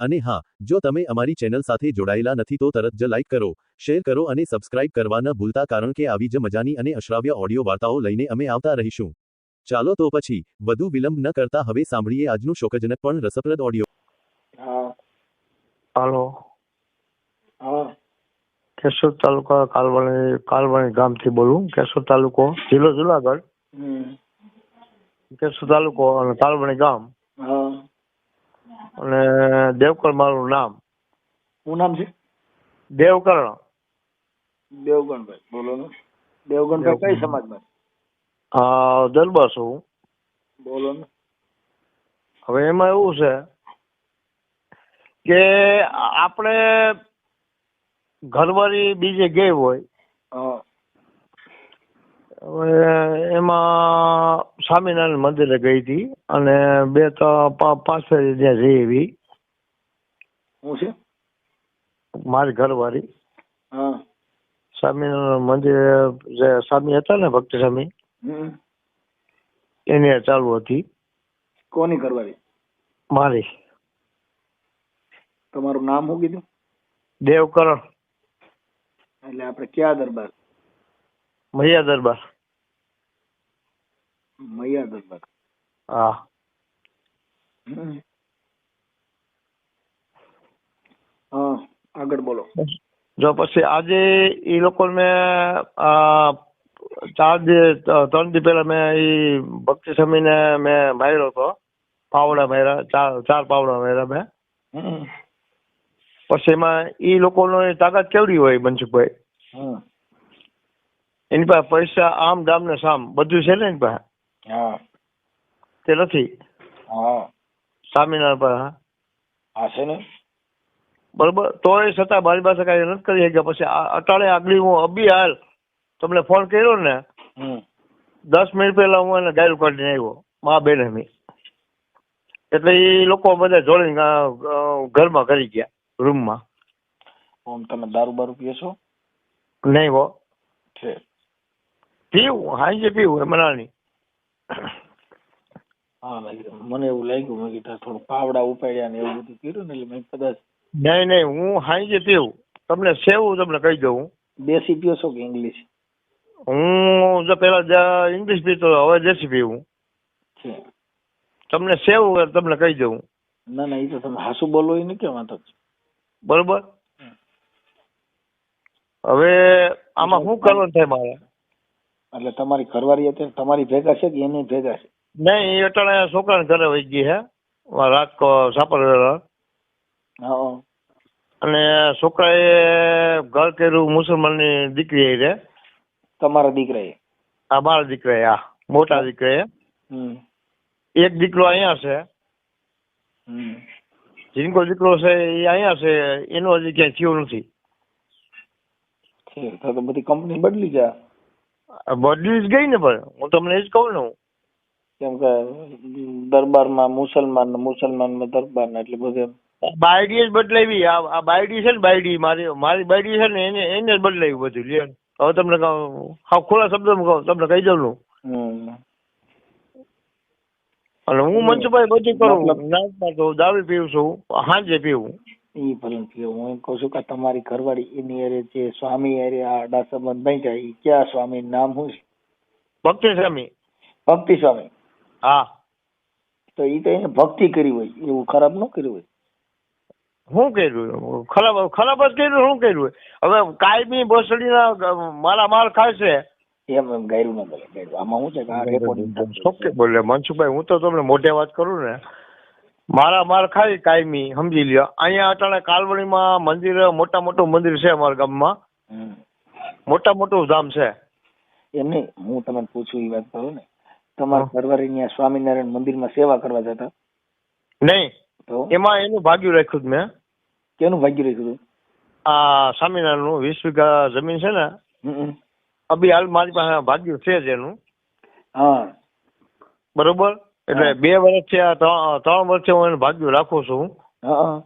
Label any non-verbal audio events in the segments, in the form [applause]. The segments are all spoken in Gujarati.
અને હા જો તમે અમારી ચેનલ સાથે જોડાયેલા નથી તો તરત જ લાઈક કરો શેર કરો અને સબસ્ક્રાઇબ કરવા ન ભૂલતા કારણ કે આવી જ મજાની અને અશ્રાવ્ય ઓડિયો વાર્તાઓ લઈને અમે આવતા રહીશું. ચાલો તો પછી વધુ વિલંબ ન કરતા હવે સાંભળીએ આજનું શોકજનક પણ રસપ્રદ ઓડિયો. હા. હાલો. હા. કેશોદ તાલુકા કાલવાણી કાલવાણી ગામથી બોલું કેશોદ તાલુકો જિલ્લો જુનાગઢ. કેશોદ તાલુકો અને કાલવાણી ગામ. હા. અને દેવકર મારું નામ. શું નામ છે? દેવકર્ણ દેવગણભાઈ બોલો ને. દેવગણભાઈ કઈ સમાજમાં અ, દરબાર છું બોલો ને. હવે એમાં એવું છે કે આપણે ઘરવાળી બીજે ગઈ હોય હા. એમાં સ્વામિનારાયણ મંદિરે ગઈ હતી અને બે ત્રણ પા- પાસે ત્યાં જઈ એવી. હું છે? મારી ઘરવાળી. હા. સ્વામિનારાયણ મંદિરે જે સ્વામી હતા ને ભક્ત સ્વામી એની ચાલુ હતી. કોની ઘરવાળી? મારી. તમારું નામ શું કીધું? દેવકરણ. એટલે આપણે ક્યાં દરબાર? મૈયા દરબાર. મૈયા દરબાર હા. હા આગળ બોલો. જો પછી આજે એ લોકોને આ ચાર ત્રણ દી પહેલા મેં એ ભક્તિ સ્વામીને મેં માર્યો હતો પાવડા માર્યા ચાર ચાર પાવડા માર્યા મેં. પછી એમાં એ લોકોનો તાકાત કેવડી હોય મનસુખભાઈ? એની પાસે પૈસા આમ દામ ને સામ બધું છે ને એની પાસે? તે નથી. હા. સ્વામિનારાયણ પર હા. હા છે ને? બરોબર. તોય છતાં મારી પાસે કાંઈ નથી કરી શક્યા. પછી આ અટાણે આગળ હું અબી હાલ તમને ફોન કર્યો ને દસ મિનિટ પહેલા હું એને ગાયલ કાઢીને આવ્યો મા બેન એમી. એટલે એ લોકો બધા જોડીને ઘરમાં કરી ગયા રૂમમાં. ઓમ તમે દારૂ બારૂ પીએ છો? નહીં હો. છે પીવું હાંજે પીવું એમ ના નહીં હા મને એવું લાગ્યું મેં કીધું થોડું પાવડા ઉપાડ્યા ને એવું બધું કર્યું ને એટલે મેં કદાચ નહીં નહીં હું હાંજે પીવું તમને સેવું તમને કહી દઉં. દેશી પીઓ છો કે ઇંગ્લિશ? હું જો પેલા ઇંગ્લિશ પીતો હવે દેશી પીવું તમને સેવું તમને કહી દઉં. ના ના એ તો તમે હાસુ બોલો એ ને કે વાંધો બરોબર હવે આમાં શું કરવાનું થાય મારે? એટલે તમારી ઘરવાળી અત્યારે તમારી ભેગા છે કે એની ભેગા છે? નહીં એ અટાણે છોકરાને ઘરે વહી ગઈ હે. રાજકોટ સાપરવેલા હા. અને છોકરાએ ઘર કર્યું મુસલમાનની દીકરી રે તમારા દીકરાએ? આ મારા દીકરાએ આ મોટા દીકરાએ. એક દીકરો અહીંયા છે. જીનકો દીકરો છે એ અહીંયા છે એનો હજી ક્યાંય થયો નથી. તો બધી કંપની બદલી ગયા. બદલી જ ગઈ ને પણ હું તમને એ જ કહું ને હું. કેમ કે દરબારમાં મુસલમાન મુસલમાનમાં મુસલમાન દરબાર એટલે બધે બાયડી જ બદલાવી. આ બાયડી છે ને બાયડી મારી મારી બાયડી છે ને એને એને જ બદલાવી બધું. લે હવે તમને હા ખુલ્લા શબ્દમાં કહું તમને કહી દઉં. હમ. અને હું મનસુભાઈ બધું કરું. દાવી દારૂ પીવું છું હાંજે પીવું. એ ભલે પીવું હું એમ કહું છું કે તમારી ઘરવાળી એની અરે જે સ્વામી અરે આડા સંબંધ નહીં જાય એ ક્યાં સ્વામી નામ શું છે? ભક્તિ સ્વામી. ભક્તિ સ્વામી. હા. તો એ તો એને ભક્તિ કરી હોય એવું ખરાબ ન કર્યું હોય. શું કર્યું? ખરાબ ખરાબ જ કર્યું શું કર્યું? હવે કાયમી ભોસડીના મારા માલ ખાશે એમ એમ ગાયરું ના બોલે આમાં શું છે કે આ રેકોર્ડિંગ ઓકે બોલે. મનસુખભાઈ હું તો તમને મોઢે વાત કરું ને. મારા માર ખાઈ કાયમી સમજી લ્યો. અહીંયા અટાણે કાલવણીમાં મંદિર મોટા મોટું મંદિર છે અમારા ગામમાં. મોટા મોટું ધામ છે. એમ નહીં હું તમને પૂછું એ વાત કરું ને. તમારા ઘરવાળી ત્યાં સ્વામિનારાયણ મંદિરમાં સેવા કરવા જતા? નહીં. તો? એમાં એનું ભાગ્યું રાખ્યું જ મેં. કેનું ભાગ્ય રાખ્યું આ સ્વામિનારાયણનું વીસ વીઘા જમીન છે ને. અભી હાલ મારી પાસે ભાગ્યું છે જ એનું. હા. બરોબર? એટલે બે વર્ષથી આ ત્રણ વર્ષથી હું એને ભાગ્યું રાખું છું. હા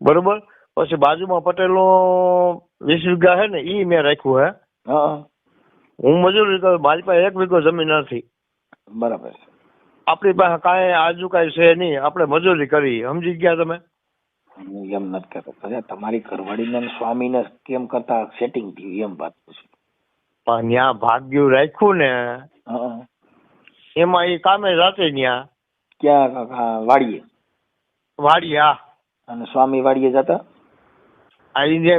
બરોબર? પછી બાજુમાં પટેલનું વીસ વીઘા છે ને એ મેં રાખ્યું હે હા. હું મજૂરી કરું મારી પાસે એક વીઘો જમીન નથી. બરાબર. આપણી પાસે કાંઈ આજુ કાંઈ છે નહીં. આપણે મજૂરી કરી. સમજી ગયા તમે? હું એમ નથી કહેતો. પછી તમારી ઘરવાળીને સ્વામીને કેમ કરતા સેટિંગ થયું? એમ વાત પૂછું. પણ ત્યાં ભાગ્યું રાખ્યું ને. એમાં એ કામે જાતે ત્યાં ક્યાં? વાડીએ. વાડીએ હા. અને સ્વામી વાડીએ જતા? આ જે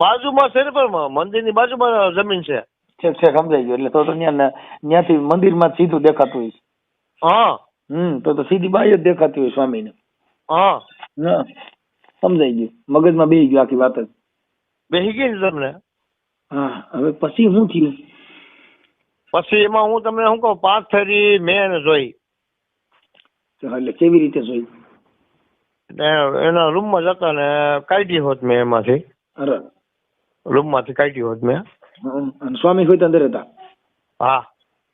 બાજુમાં છે ને પણ મંદિરની બાજુમાં જમીન છે. છેક છેક સમજાઈ ગયું. એટલે તો તો ત્યાં ત્યાંથી મંદિરમાં સીધું દેખાતું હોય હા. હમ તો તો સીધી બાઈ જ દેખાતી હોય સ્વામીને. હા. ના સમજાઈ ગયું. મગજમાં બેસી ગયું આખી વાત જ. બેસી ગઈ ને તમને? હા હવે પછી શું થયું? પછી એમાં હું તમને શું કહું પાંચ ફેરી મેં જોઈ એટલે કેવી રીતે જોઈ? એના રૂમમાં જતા ને કાઢી હોત મેં એમાંથી. રૂમમાંથી કાઢી હોત મેં. સ્વામી હોય અંદર હતા હા.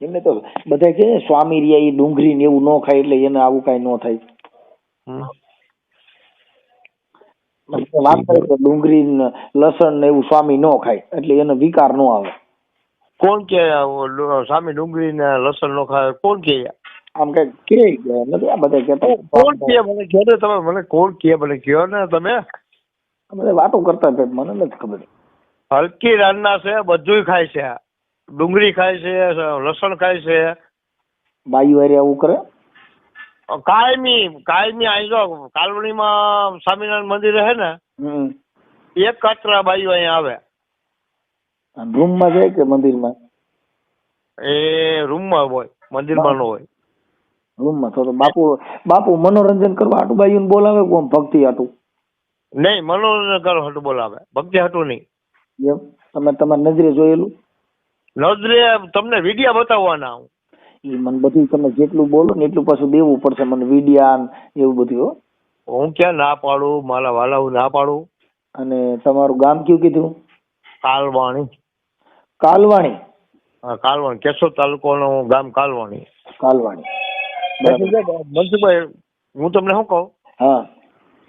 એમને તો બધા કે સ્વામી રહ્યા એ ડુંગળી ને એવું ન ખાય એટલે એને આવું કઈ ન થાય. વાત કરે તો ડુંગળી ને લસણ ને એવું સ્વામી ન ખાય એટલે એને વિકાર ન આવે. કોણ કે સ્વામી ડુંગળી ને લસણ નો ખાય કોણ કે? આમ કઈ કે નથી આ બધા કેતા કોણ કે? મને કહો તમે મને કોણ કે? મને કહો ને તમે? બધા વાતો કરતા મને નથી ખબર. હલકી રાનના છે બધું ખાય છે. ડુંગળી ખાય છે લસણ ખાય છે. બાયુ હારે આવું કરે? કાયમી કાયમી અહીં જો કાલવણીમાં સ્વામિનારાયણ મંદિર હે ને એક કચરા બાઈઓ અહીંયા આવે. રૂમમાં જાય કે મંદિરમાં? એ રૂમમાં હોય મંદિરમાં નો હોય. રૂમમાં તો તો બાપુ બાપુ મનોરંજન કરવા હાટુ બાયુને બોલાવે કોમ ભક્તિ હાટુ? નહીં મનોરંજન કરવા હાટુ બોલાવે. ભક્તિ હાટુ નહીં. એમ? તમે તમારી નજરે જોયેલું? નજરે તમને વિડિયા બતાવવાના હું. એ મને બધું તમે જેટલું બોલો ને એટલું પાછું દેવું પડશે મને વિડિયા એવું બધું હો. હું ક્યાં ના પાડું? મારા વાલા હું ના પાડું? અને તમારું ગામ કયું કીધું? કાલવાણી. કાલવાણી? હા કાલવાણી. કેશોદ તાલુકાનું ગામ કાલવાણી. કાલવાણી. બરાબર મનસુખભાઈ હું તમને શું કહું? હા.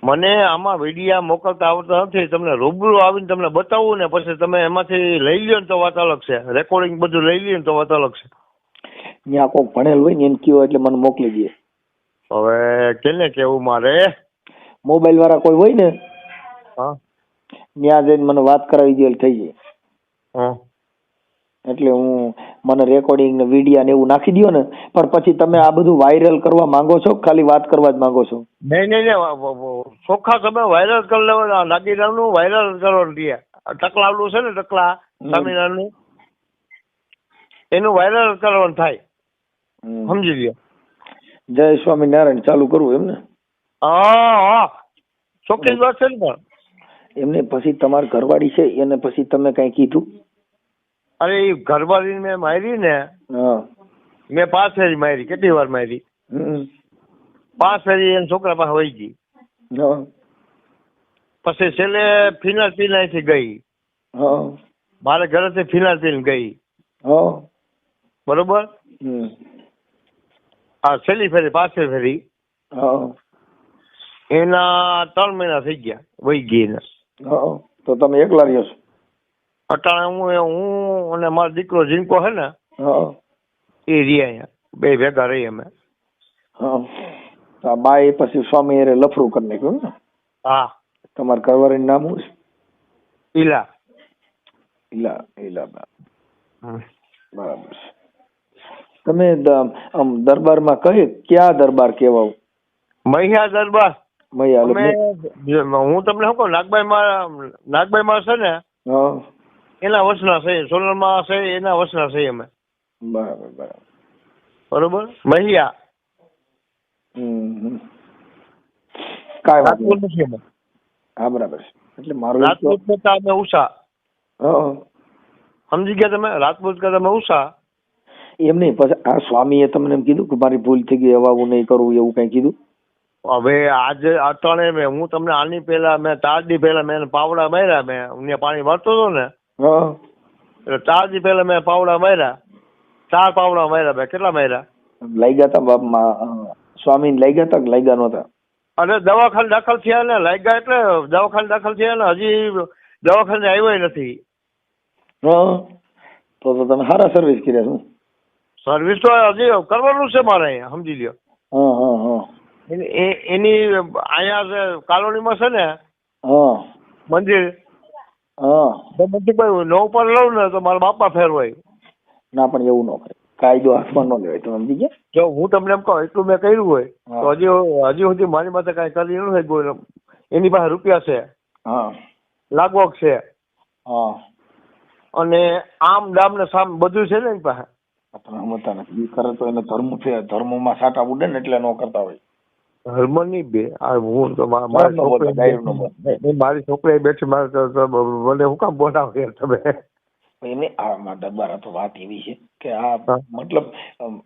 મને આમાં વિડીયા મોકલતા આવડતા નથી. તમને રૂબરૂ આવીને તમને બતાવવું ને પછી તમે એમાંથી લઈ લ્યો ને તો વાત અલગ છે. રેકોર્ડિંગ બધું લઈ લ્યો ને તો વાત અલગ છે. ત્યાં કોક ભણેલ હોય ને એને કયો એટલે મને મોકલી દે. હવે કેને કેવું મારે? મોબાઈલ વાળા કોઈ હોય ને? હા. ત્યાં જઈને મને વાત કરાવી દે એટલે થઈ જાય. હા. એટલે હું મને રેકોર્ડિંગ ને વિડીયા ને એવું નાખી દો ને પણ પછી તમે આ બધું વાયરલ કરવા માંગો છો? ખાલી વાત કરવા જ માંગો છો? નહીં નહીં ચોખ્ખા તમે વાયરલ કરી લેવા નાગીરામનું વાયરલ કરવાનું છે ટકલાવલું છે ને ટકલા. સ્વામિનારાયણનું એનું વાયરલ કરવાનું થાય. સમજી લ્યો જય સ્વામિનારાયણ ચાલુ કરવું એમને? હા હા. ચોખ્ખી વાત છે ને પણ. એમને પછી તમારી ઘરવાળી છે એને પછી તમે કઈ કીધું? અરે એ ઘરવાળી મેં મારી ને હા. મેં પાંચ ફેરી મારી કેટલી વાર મારી. પાંચ ફેરી એના છોકરા પાસે વહી ગઈ. હા. પછી છેલ્લે ફિનાઇલ પીને અહીંથી ગઈ. હા. મારે ઘરેથી ફિનાલ પીને ગઈ. હા. બરોબર. આ છેલ્લી ફેરી પાછળ ફેરી. હા. એના ત્રણ મહિના થઈ ગયા વહી ગઈ એને. હા. તો તમે એકલા રહ્યો છો? અટાણે હું હું અને મારો દીકરો જીનકો છે ને હા. એ રહી અહીંયા. બે ભેગા રહી અમે. હા. તો બા એ પછી સ્વામી હારે લફરું કરી નાખ્યું ને? હા. તમારા ઘરવાળીનું નામ શું છે? ઈલા. ઈલા હમ. બરાબર તમે આમ દરબારમાં કહે ક્યાં દરબાર કહેવાવ મહિયા દરબાર. મૈયા હું તમને શું કહું નાગભાઈ માં નાગભાઈ માં છે ને હા. એના વસના છે સોનલમાં છે એના વસના છે અમે. બરાબર બરાબર. બરોબર? મહિયા. કાંઈ વાંધો નથી અમે. હા બરાબર છે. એટલે મારું રાજપૂત કરતા અમે ઉષા. હા સમજી ગયા તમે? રાજપૂત કરતા અમે ઉષા? એમ નહીં પછી આ સ્વામીએ તમને એમ કીધું કે મારી ભૂલ થઈ ગઈ હવે આવું નહીં કરવું એવું કઈ કીધું? હવે આજે અટાણે મેં હું તમને આની પહેલા મેં ચાર પહેલા મેં પાવડા માર્યા મેં. પાણી વાળતો હતો ને હા. એટલે ચાર દી પહેલા મેં પાવડા માર્યા. ચાર પાવડા માર્યા ભાઈ કેટલા માર્યા? લાગ્યા હતા બાપમાં સ્વામી ગયા હતા લઈ લાગ્યા નહોતા? અને દવાખાને દાખલ થયા ને લાગ્યા એટલે દવાખાને દાખલ થયા ને હજી દવાખાને આવ્યો નથી. હં. તો તો તમે સારા સર્વિસ કર્યા શું સર્વિસ તો હજી કરવાનું છે મારે અહીંયા સમજી લ્યો. હં હં હં. એની એ- એની અહીંયા કોલોનીમાં છે ને હા. મંદિર હં. તો મંદિર નવ પર લઉં ને તો મારા બાપા ફેરવાય. ના પણ એવું ન કરે કાયદો હાથમાં ન લેવાય. તમે સમજી ગયા? જો હું તમને એમ કહું એટલું મેં કર્યું હોય તો હજી હજી સુધી મારી માથે કાંઈ કરી ન હોય એની પાસે રૂપિયા છે હા. લાગવગ છે. હા. અને આમ દામ ને સામ બધું છે ને એની પાસે. તમે સમજતા નથી કરે તો એને ધર્મ છે ધર્મમાં સાટા ઉડે ને એટલે ન કરતા હોય. ધર્મની બે આ હું તો મારી છોકરી મારી છોકરી બેઠી મારે મને હું કામ બોલાવે તમે? એને આ દ્વારા તો વાત એવી છે કે આ મતલબ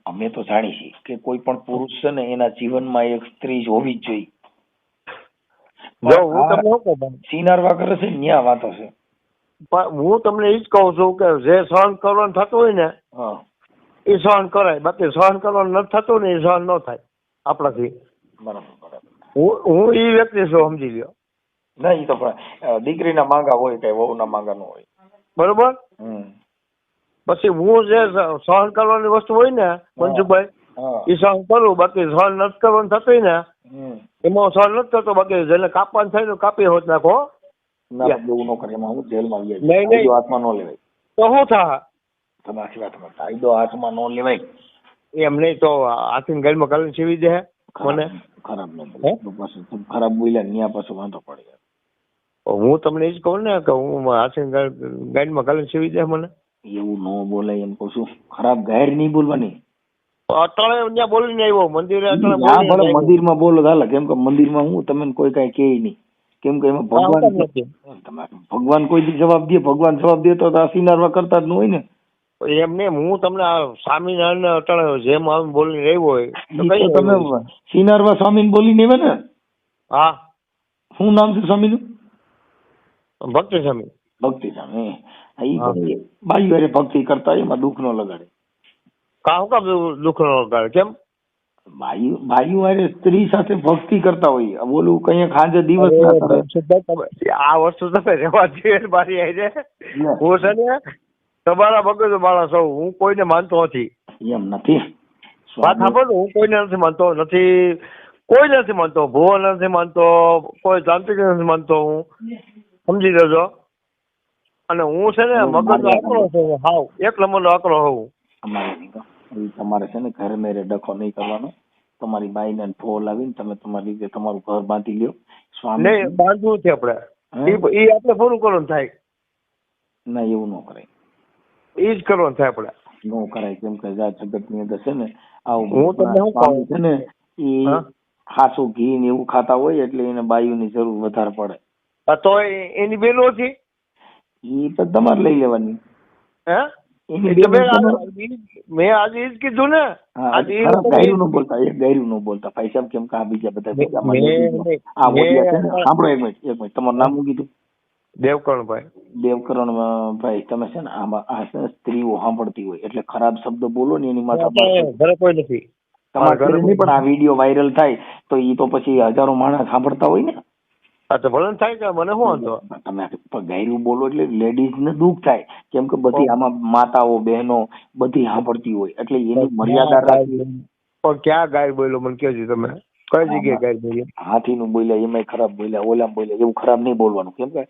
અમે તો જાણી છીએ કે કોઈ પણ પુરુષ છે ને એના જીવનમાં એક સ્ત્રી હોવી જ જોઈએ. હું તમને શું કહું? સિનારવા કરે છે ન્યા વાતો છે. પણ હું તમને એ જ કહું છું કે જે સહન કરવાનું થતું હોય ને હા. એ સહન કરાય. બાકી સહન કરવાનું ન થતું ને એ સહન ન થાય આપણાથી. બરાબર. બરાબર હું એ વ્યક્તિ છું સમજી લ્યો. ના એ તો પણ દીકરીના માંગા હોય કઈ વહુના માંગા ન હોય. બરોબર? પછી હું જે સહન કરવાની વસ્તુ હોય ને મંજુભાઈ એ સહન કરું બાકી સહન નથી કરવાનું થતું ને એમાં સહન નથી થતો બાકી જેને કાપવાનું થાય ને કાપી હોત નાખો ના. એવું ન કરે એમાં હું જેલમાં આવી નહીં, નહીં. હાથમાં ન લેવાય. તો શું થાય? તમે આખી વાતમાં કાયદો હાથમાં ન લેવાય. એમ નહીં તો હાથીને ગાડીમાં કાઢીને સીવી દે. મને? ખરાબ ન હે? બોલે પાછું ખરાબ બોલ્યા ન્યા પાછું વાંધો પડે હું તમને એ જ કહું ને કે હું હાથીને ગા- ગાડીમાં કાઢીને સીવી દે મને. એવું ન બોલાય એમ કહું છું. ખરાબ ગાયર નહીં બોલવાની. અટાણે ત્યાં બોલીને આવ્યો મંદિરે હા ભલે મંદિરમાં બોલો હાલે. કેમ કે મંદિરમાં હું તમને કોઈ કઈ કહે નહીં. કેમ કે એમાં ભગવાન ભગવાન કોઈ દી જવાબ દે ભગવાન જવાબ દે તો આ સિનારવા કરતા જ ન હોય ને. એમ નહીં હું તમને સ્વામિનારાયણ અટાણે જેમ આમ બોલીને આવ્યો હોય તો કઈ તમે? સિનારવા સ્વામી બોલીને આવે ને હા શું નામ છે સ્વામીનું ભક્તિ સ્વામી ભક્તિ સ્વામી બાઈ વારે ભક્તિ કરતા હોય એમાં દુઃખ નો લગાડે કા હું કામ દુઃખ નો લગાડે કેમ ભાઈ ભાઈઓ હારે સ્ત્રી સાથે ભક્તિ કરતા હોય બોલું કઈ ખાંજે દિવસ ના કરે આ વસ્તુ તમે રહેવા દે મારી આઈને હું છે ને તમારા મગજ માણસ છું હું કોઈને માનતો નથી. એમ નથી. વાત સાંભળો હું કોઈને નથી માનતો નથી કોઈ નથી માનતો ભુવન નથી માનતો કોઈ તાંત્રિક નથી માનતો હું. સમજી લેજો અને હું છે ને મગજ આકરો છું હાવ એક નંબર નો આકરો હોઉં તમારે છે ને ઘર મેરે ડખો નહીં કરવાનો. તમારી બાઈને ને ફો લાવીને તમે તમારી રીતે તમારું ઘર બાંધી લ્યો. સ્વામી નહીં બાંધવું છે આપણે. ઈ આપણે પૂરું કરવાનું થાય. ના એવું ન કરાય. ઈ જ કરવાનું થાય આપણે ન કરાય કેમ કે આ જગતની અંદર છે ને આવું હું તમને શું કહું? છે ને એ ખાસું ઘી ને એવું ખાતા હોય એટલે એને બાયુની જરૂર વધારે પડે. તો એની બેનો છે? એ તો તમારે લઈ લેવાની. હે? મેં આજે જ કીધું ને. આજે ગાયરું ન બોલતા ગાયરું ન બોલતા. ભાઈ સાહેબ કેમ કે આ બીજા બધા સાંભળો એક મિનિટ એક મિનિટ. તમારું નામ કીધું? દેવકરણભાઈ. દેવકરણ ભાઈ તમે છે ને આમાં આ છે ને સ્ત્રીઓ સાંભળતી હોય એટલે ખરાબ શબ્દ બોલો ને એની માથે ઘરે કોઈ નથી. તમારા ઘરે ઘરે નહીં પણ આ વીડિયો વાયરલ થાય તો ઈ તો પછી હજારો માણસ સાંભળતા હોય ને. આ તો ભલે થાય કે મને શું વાંધો? તમે પણ ગાયરું બોલો એટલે લેડીઝ ને દુઃખ થાય કેમ કે બધી આમાં માતાઓ બહેનો બધી સાંભળતી હોય એટલે એની મર્યાદા રાખી પણ ક્યાં ગાય બોલ્યો મને કહેજો તમે. કઈ જગ્યાએ ગાય બોલ્યો હાથીનું બોલ્યા એમાં ખરાબ બોલ્યા ઓલામ બોલ્યા એવું ખરાબ નહીં બોલવાનું કેમ કે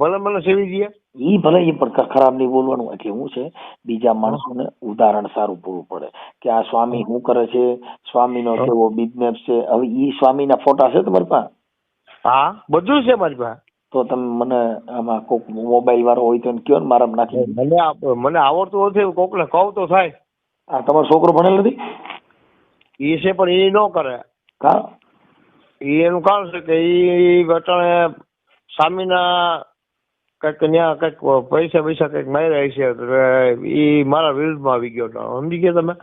ભલે મને સેવી ગયા. ઈ ભલે એ પણ ખરાબ નહીં બોલવાનું. એટલે હું છે બીજા માણસોને ઉદાહરણ સારું પૂરું પડે. કે આ સ્વામી શું કરે છે? સ્વામીનો કેવો બિઝનેસ છે? હવે ઈ સ્વામીના ફોટા છે તમારી પાસે? હા બધું છે મારી પાસે. તો તમે મને આમાં કોક મોબાઈલ વાળો હોય તો કયો ને મારા નાખી મને મને આવડતું નથી કોકને કહું તો થાય. આ તમારો છોકરો ભણેલ નથી? એ છે પણ એ ન કરે. હા એ એનું કારણ છે કે એ વટાણે સ્વામીના કંઈક ત્યાં કંઈક પૈસા પૈસા કંઈક માર્યા છે એ મારા વિરુદ્ધમાં આવી ગયો હતો સમજી ગયા તમે?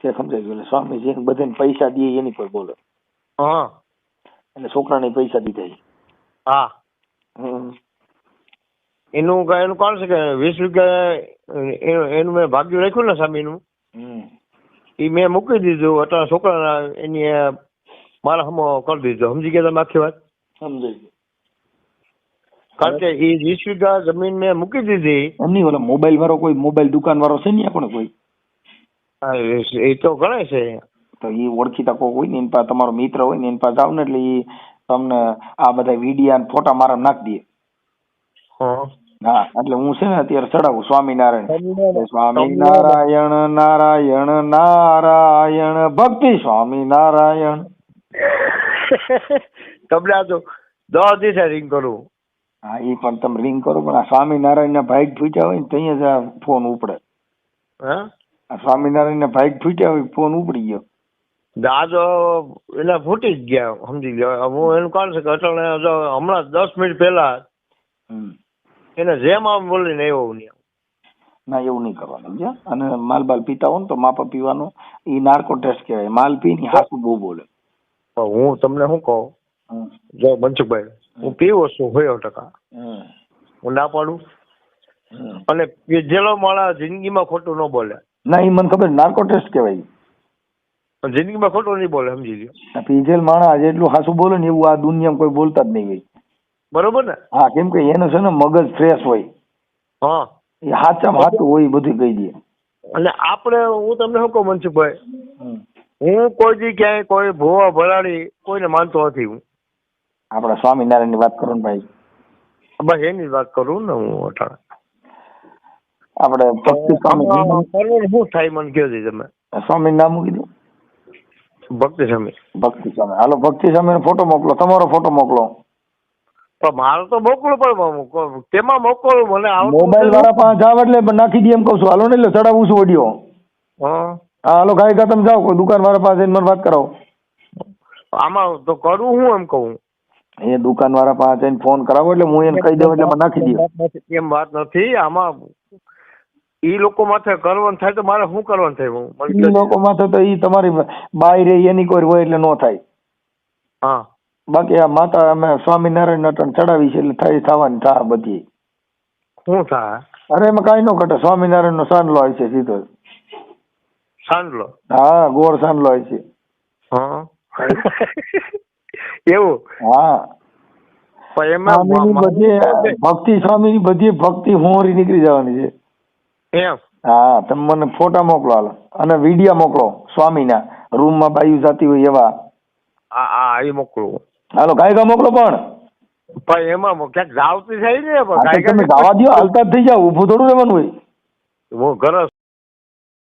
છે સમજાઈ ગયું. સ્વામી છે બધાને પૈસા દે એની કોઈ બોલે. હા. એટલે છોકરાને પૈસા દીધા હા. હમ. એનું એનું કારણ છે કે વીસ વીઘા એનું એનું મેં ભાગ્યું રાખ્યું ને સ્વામીનું. હમ. એ મેં મૂકી દીધું અત્યારે છોકરાના એની મારા હમો કરી દીધો. સમજી ગયા તમે આખી વાત? સમજાઈ ગયું. કારણ કે એ વીસ વીઘા જમીન મેં મૂકી દીધી. એમની ઓલા મોબાઈલ વાળો કોઈ મોબાઈલ દુકાન વાળો છે ને પણ કોઈ? એ- તો ગણાય છે. તો એ ઓળખીતા કોઈ હોય ને એની પાસે તમારો મિત્ર હોય ને એની પાસે જાવ ને એટલે એ તમને આ બધા વિડીયા ને ફોટા મારા નાખી દે. હા. હા એટલે હું છે ને અત્યારે ચડાવું સ્વામિનારાયણ. સ્વામિનારાયણ નારાયણ નારાયણ ભક્તિ સ્વામિનારાયણ. [laughs] તમને આ તો દસ દિવસે રિંગ કરું. હા એ પણ તમે રિંગ કરો પણ આ સ્વામિનારાયણ ના ભાઈ ફૂટ્યા હોય ને ત્યાં જ આ ફોન ઉપડે. હા? સ્વામિનારાયણ ના ભાઈ ફૂટ્યા હોય ફોન ઉપડી ગયો. દાદો એટલે ફૂટી જ ગયા સમજી ગયા હું એનું કારણ છે કે અટલ હમણાં દસ મિનિટ પહેલા હમ. એને જેમ આમ બોલીને એવો ત્યાં. ના એવું નહીં કરવાનું સમજ્યા? અને માલ બાલ પીતા હોય ને તો માપા પીવાનું એ નાર્કો ટેસ્ટ કહેવાય. માલ પી ને હાસુ બહુ બોલે. હું તમને શું કહું? જો મનસુખભાઈ હું પીવો છું હોય ટકા. હું ના પાડું. અને પીધેલો માણસ જિંદગીમાં ખોટું ન બોલે. ના એ મને ખબર નાર્કો ટેસ્ટ કહેવાય જિંદગીમાં ખોટું નહીં બોલે સમજી લ્યો. પીધેલ માણસ જેટલું હાસુ બોલે ને એવું આ દુનિયામાં કોઈ બોલતા જ નહીં હોય. બરોબર ને? હા કેમ કે એનું છે ને મગજ ફ્રેશ હોય. હા. એ હાચામાં હાચું હોય એ બધું કહી દે. અને આપણે હું તમને શું કહું મનસુખભાઈ હું કોઈ દી ક્યાંય કોઈ ભોવા ભરાડી કોઈને માનતો નથી હું. આપણા સ્વામિનારાયણની વાત કરું ને ભાઈ. બસ એની વાત કરું ને હું અટાણે આપણે ભક્તિ સ્વામી શું થાય મને કહો દી તમે? સ્વામી નામ કીધું? ભક્તિ સ્વામી. ભક્તિ સ્વામી. હાલો ભક્તિ સ્વામી ફોટો મોકલો તમારો ફોટો મોકલો. પણ મારો તો મોકલું પણ તેમાં મોકલું મને મોબાઈલ વાળા પાસે જાવ એટલે નાખી દે એમ કહું છું. હાલો ને એટલે ચડાવું છું ઓડિયો. હા. હાલો ગાય ગા તમે જાઓ કોઈ દુકાન વાળા પાસે મને વાત કરાવો. આમાં તો કરું હું એમ કહું. એ દુકાન વાળા પાસે જઈને ફોન કરાવો એટલે હું એને કહી દઉં એટલે મને નાખી દે વાત નથી, એમ વાત નથી. આમાં ઈ લોકો માથે કરવાનું થાય તો મારે શું કરવાનું થાય? હું એ ઈ લોકો માથે તો ઈ તમારી બાય રહી એની કોઈ હોય એટલે નો થાય. હા. બાકી આ માતા અમે સ્વામિનારાયણ નટન ચડાવી છે એટલે થાય થવાની થા બધી. શું થા? અરે એમાં કાંઈ ન ઘટે સ્વામિનારાયણ નો સાંડલો હોય છે સીધો. સાંડલો? હા ગોળ સાંડલો હોય છે. [laughs] એવું? હા. પણ એમાં સ્વામીની બધી ભક્તિ સ્વામીની બધી ભક્તિ હોરી નીકળી જવાની છે. એમ? હા તમે મને ફોટા મોકલો હાલો. અને વિડીયા મોકલો સ્વામીના. રૂમમાં બાયુ જાતી હોય એવા. એ મોકલું હાલો ગાયકા મોકલો પણ. પણ એમાં ક્યાંક જાવતી થાય ને તમે ગાવા દો હાલતા જ થઈ જાવ ઊભું થોડું રહેવાનું હોય. હું ઘરે